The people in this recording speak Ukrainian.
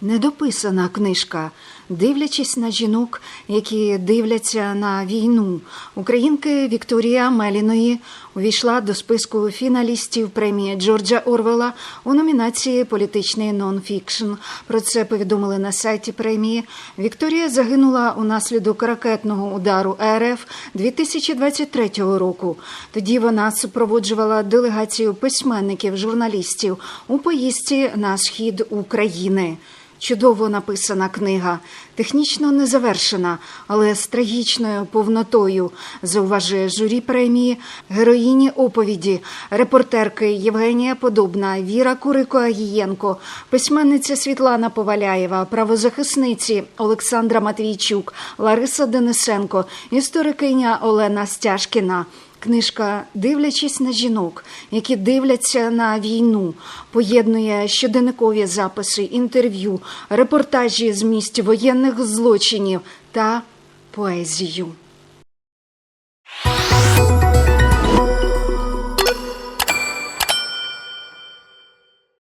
недописана книжка. Дивлячись на жінок, які дивляться на війну, українки Вікторія Меліної увійшла до списку фіналістів премії Джорджа Орвела у номінації Політичний нонфікшн. Про це повідомили на сайті премії. Вікторія загинула унаслідок ракетного удару РФ 2023 року. Тоді вона супроводжувала делегацію письменників, журналістів у поїздці на схід України. Чудово написана книга, технічно не завершена, але з трагічною повнотою, зауважує журі премії, героїні оповіді, репортерки Євгенія Подобна, Віра Курико Агієнко, письменниця Світлана Поваляєва, правозахисниці Олександра Матвійчук, Лариса Денисенко, історикиня Олена Стяжкіна. Книжка Дивлячись на жінок, які дивляться на війну, поєднує щоденникові записи, інтерв'ю, репортажі з місць воєнних злочинів та поезію.